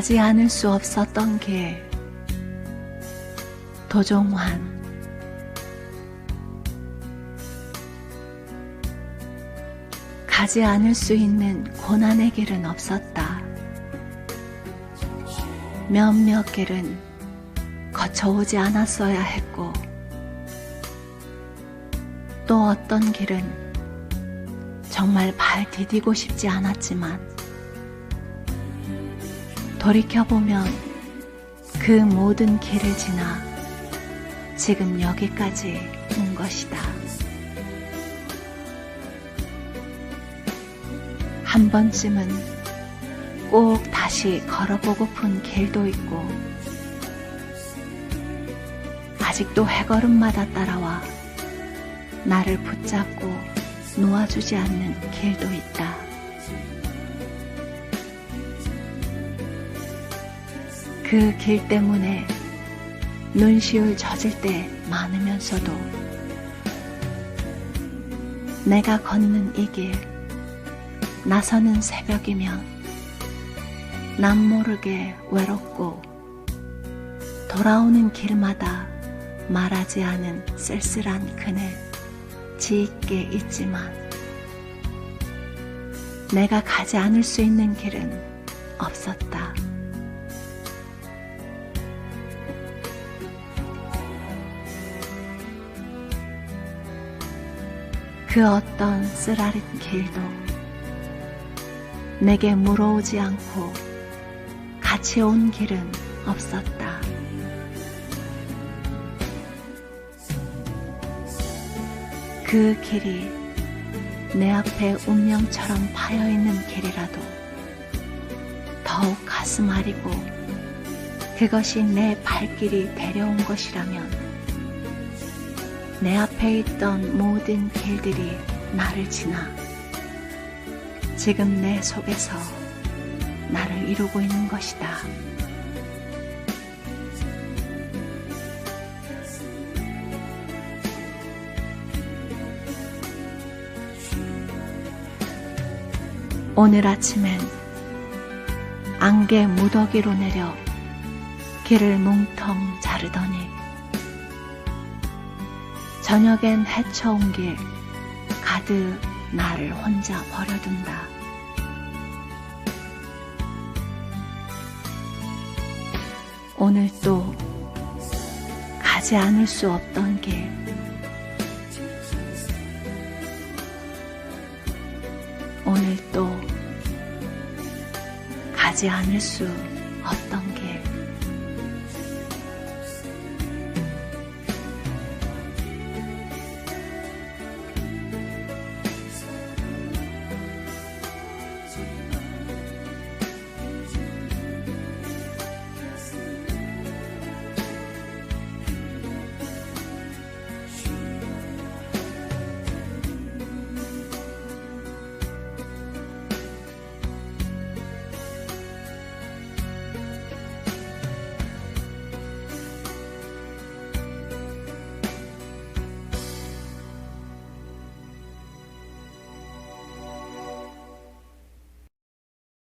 가지 않을 수 없었던 길 도종환 가지 않을 수 있는 고난의 길은 없었다. 몇몇 길은 거쳐오지 않았어야 했고 또 어떤 길은 정말 발 디디고 싶지 않았지만 돌이켜보면 그 모든 길을 지나 지금 여기까지 온 것이다. 한 번쯤은 꼭 다시 걸어보고픈 길도 있고, 아직도 해걸음마다 따라와 나를 붙잡고 놓아주지 않는 길도 있다. 그 길 때문에 눈시울 젖을 때 많으면서도 내가 걷는 이 길, 나서는 새벽이면 남 모르게 외롭고 돌아오는 길마다 말하지 않은 쓸쓸한 그늘 지있게 있지만 내가 가지 않을 수 있는 길은 없었다. 그 어떤 쓰라린 길도 내게 물어오지 않고 같이 온 길은 없었다. 그 길이 내 앞에 운명처럼 파여 있는 길이라도 더욱 가슴 아리고 그것이 내 발길이 데려온 것이라면 내 앞에 있던 모든 길들이 나를 지나 지금 내 속에서 나를 이루고 있는 것이다. 오늘 아침엔 안개 무더기로 내려 길을 뭉텅 자르더니 저녁엔 헤쳐온 길 가득 나를 혼자 버려둔다. 오늘 또 가지 않을 수 없던 길 오늘 또 가지 않을 수 없던